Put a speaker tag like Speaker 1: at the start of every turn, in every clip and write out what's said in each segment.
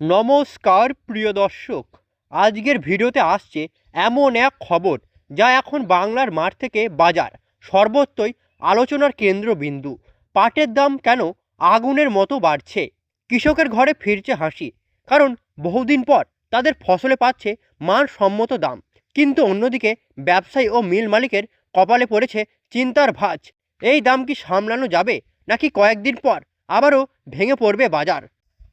Speaker 1: নমস্কার, প্রিয় দর্শক। আজকের ভিডিওতে আসছে এমন এক খবর যা এখন বাংলার মাঠ থেকে বাজার, সর্বত্রই আলোচনার কেন্দ্রবিন্দু। পাটের দাম কেন আগুনের মতো বাড়ছে? কৃষকের ঘরে ফিরছে হাসি। কারণ বহুদিন পর তাদের ফসলে পাচ্ছে মানসম্মত দাম। কিন্তু অন্যদিকে ব্যবসায়ী ও মিল মালিকের কপালে পড়েছে চিন্তার ভাঁজ। এই দাম কি সামলানো যাবে নাকি কয়েকদিন পর আবারও ভেঙে পড়বে বাজার?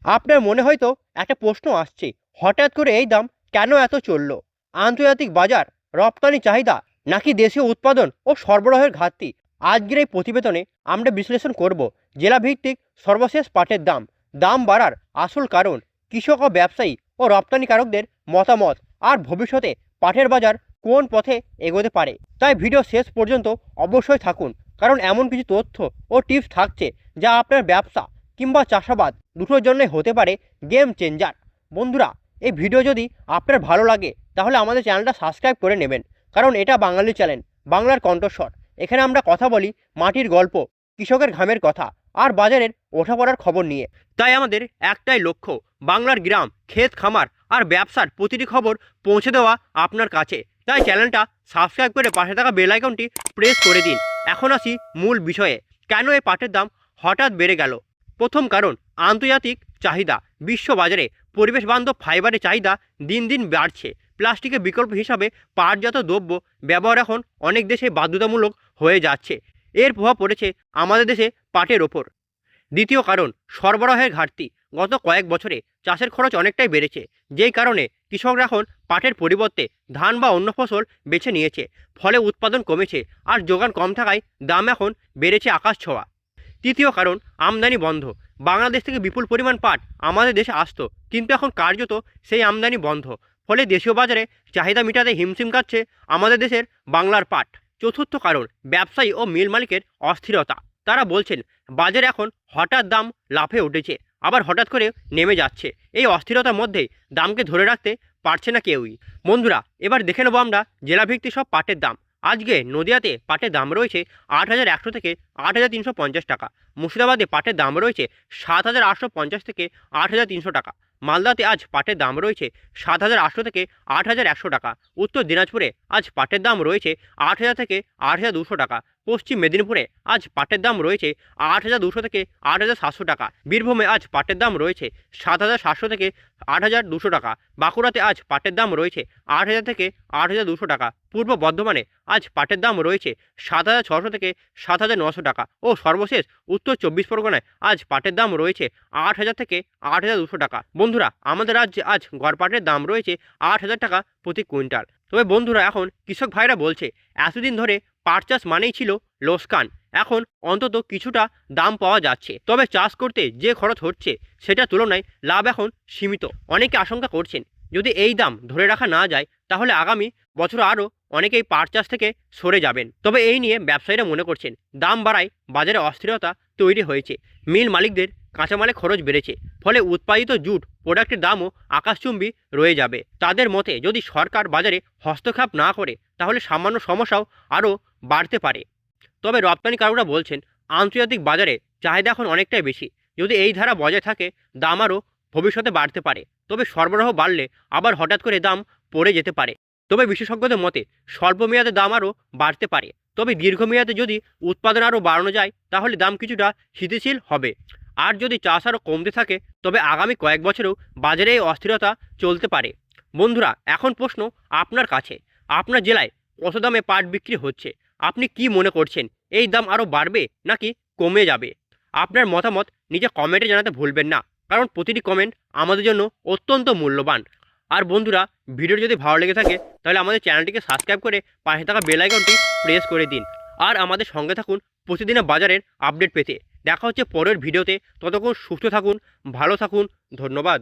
Speaker 1: আপনার মনে হয়তো একটা প্রশ্ন আসছে। হঠাৎ করে এই দাম কেন এত চলল? আন্তর্জাতিক বাজার, রপ্তানি চাহিদা নাকি দেশীয় উৎপাদন ও সরবরাহের ঘাটতি? আজকের এই প্রতিবেদনে আমরা বিশ্লেষণ করব জেলাভিত্তিক সর্বশেষ পাটের দাম দাম বাড়ার আসল কারণ, কৃষক ও ব্যবসায়ী ও রপ্তানিকারকদের মতামত আর ভবিষ্যতে পাটের বাজার কোন পথে এগোতে পারে। তাই ভিডিও শেষ পর্যন্ত অবশ্যই থাকুন, কারণ এমন কিছু তথ্য ও টিপস থাকছে যা আপনার ব্যবসা কিংবা চাষাবাদ, দুটোর জন্যই হতে পারে গেম চেঞ্জার বন্ধুরা, এই ভিডিও যদি আপনার ভালো লাগে, তাহলে আমাদের চ্যানেলটা সাবস্ক্রাইব করে নেবেন। কারণ এটা বাঙালি চ্যানেল বাংলার কণ্ঠস্বর। এখানে আমরা কথা বলি মাটির গল্প, কৃষকের ঘামের কথা আর বাজারের ওঠাপড়ার খবর নিয়ে। তাই আমাদের একটাই লক্ষ্য, বাংলার গ্রাম, ক্ষেত খামার আর ব্যবসার প্রতিটি খবর পৌঁছে দেওয়া আপনার কাছে। তাই চ্যানেলটা সাবস্ক্রাইব করে পাশে থাকা বেল আইকনটি প্রেস করে দিন। এখন আসি মূল বিষয়ে, কেন এই পাটের দাম হঠাৎ বেড়ে গেল? প্রথম কারণ, আন্তর্জাতিক চাহিদা। বিশ্ব বাজারে পরিবেশ বান্ধব ফাইবারের চাহিদা দিন দিন বাড়ছে। প্লাস্টিকের বিকল্প হিসাবে পাটজাত দ্রব্য ব্যবহার এখন অনেক দেশে বাধ্যতামূলক হয়ে যাচ্ছে। এর প্রভাব পড়েছে আমাদের দেশে পাটের ওপর। দ্বিতীয় কারণ, সরবরাহের ঘাটতি। গত কয়েক বছরে চাষের খরচ অনেকটাই বেড়েছে। যেই কারণে কৃষকরা এখন পাটের পরিবর্তে ধান বা অন্য ফসল বেছে নিয়েছে। ফলে উৎপাদন কমেছে আর যোগান কম থাকায় দাম এখন বেড়েছে আকাশ ছোঁয়া। তৃতীয় কারণ, আমদানি বন্ধ। বাংলাদেশ থেকে বিপুল পরিমাণ পাট আমাদের দেশে আসতো, কিন্তু এখন কার্যত সেই আমদানি বন্ধ। ফলে দেশীয় বাজারে চাহিদা মেটাতে হিমশিম কাটছে আমাদের দেশের বাংলার পাট। চতুর্থ কারণ, ব্যবসায়ী ও মিল মালিকের অস্থিরতা। তারা বলছেন, বাজারে এখন হঠাৎ দাম লাফে উঠেছে, আবার হঠাৎ করে নেমে যাচ্ছে। এই অস্থিরতার মধ্যেই দামকে ধরে রাখতে পারছে না কেউই। বন্ধুরা, এবার দেখে নেব আমরা জেলাভিত্তিক সব পাটের দাম। আজকে নদিয়াতে পাটের দাম রয়েছে আট হাজার একশো থেকে আট হাজার তিনশো পঞ্চাশ টাকা। মুর্শিদাবাদে পাটের দাম রয়েছে সাত হাজার আটশো পঞ্চাশ থেকে আট হাজার তিনশো টাকা। মালদাতে আজ পাটের দাম রয়েছে সাত হাজার আটশো থেকে আট হাজার একশো টাকা উত্তর দিনাজপুরে আজ পাটের দাম রয়েছে আট হাজার থেকে আট হাজার দুশো টাকা পশ্চিম মেদিনীপুরে আজ পাটের দাম রয়েছে আট হাজার দুশো থেকে আট হাজার সাতশো টাকা বীরভূমে আজ পাটের দাম রয়েছে সাত হাজার সাতশো থেকে আট হাজার দুশো টাকা বাঁকুড়াতে আজ পাটের দাম রয়েছে আট হাজার থেকে আট হাজার দুশো টাকা পূর্ব বর্ধমানে আজ পাটের দাম রয়েছে সাত হাজার ছশো থেকে সাত হাজার নশো টাকা ও সর্বশেষ উত্তর চব্বিশ পরগনায় আজ পাটের দাম রয়েছে আট হাজার থেকে আট হাজার দুশো টাকা বন্ধুরা, আমাদের রাজ্যে আজ গড় পাটের দাম রয়েছে আট হাজার টাকা প্রতি কুইন্টাল। তবে বন্ধুরা, এখন কৃষক ভাইরা বলছে, এতদিন ধরে পাট চাষ মানেই ছিল লোসকান এখন অন্তত কিছুটা দাম পাওয়া যাচ্ছে। তবে চাষ করতে যে খরচ হচ্ছে, সেটার তুলনায় লাভ এখন সীমিত। অনেকে আশঙ্কা করছেন, যদি এই দাম ধরে রাখা না যায়, তাহলে আগামী বছর আরও অনেকেই পাট চাষ থেকে সরে যাবেন। তবে এই নিয়ে ব্যবসায়ীরা মনে করছেন, দাম বাড়ায় বাজারে অস্থিরতা তৈরি হয়েছে। মিল মালিকদের কাঁচামালের খরচ বেড়েছে, ফলে উৎপাদিত জুট প্রোডাক্টের দামও আকাশচুম্বী রয়ে যাবে। তাদের মতে, যদি সরকার বাজারে হস্তক্ষেপ না করে, তাহলে সামান্য সমস্যাও আরও বাড়তে পারে। তবে রপ্তানিকারকরা বলছেন, আন্তর্জাতিক বাজারে চাহিদা এখন অনেকটাই বেশি। যদি এই ধারা বজায় থাকে, দাম আরও ভবিষ্যতে বাড়তে পারে। তবে সরবরাহ বাড়লে আবার হঠাৎ করে দাম পড়ে যেতে পারে। তবে বিশেষজ্ঞদের মতে স্বল্প মেয়াদে দাম আরও বাড়তে পারে। তবে দীর্ঘমেয়াদে যদি উৎপাদন আরও বাড়ানো যায়, তাহলে দাম কিছুটা স্থিতিশীল হবে। আর যদি চাষ আরও কমতে থাকে, তবে আগামী কয়েক বছরেও বাজারে এই অস্থিরতা চলতে পারে। বন্ধুরা, এখন প্রশ্ন আপনার কাছে। আপনার জেলায় কত দামে পাট বিক্রি হচ্ছে? আপনি কি মনে করছেন, এই দাম আরও বাড়বে নাকি কমে যাবে? আপনার মতামত নিজে কমেন্টে জানাতে ভুলবেন না, কারণ প্রতিটি কমেন্ট আমাদের জন্য অত্যন্ত মূল্যবান। আর বন্ধুরা ভিডিও যদি ভালো লেগে থাকে, তাহলে আমাদের চ্যানেলটিকে সাবস্ক্রাইব করে পাশে থাকা বেল আইকনটি প্রেস করে দিন। আর আমাদের সঙ্গে থাকুন প্রতিদিনের বাজারের আপডেট পেতে। দেখা হচ্ছে পরের ভিডিওতে। ততক্ষণ সুস্থ থাকুন, ভালো থাকুন, ধন্যবাদ।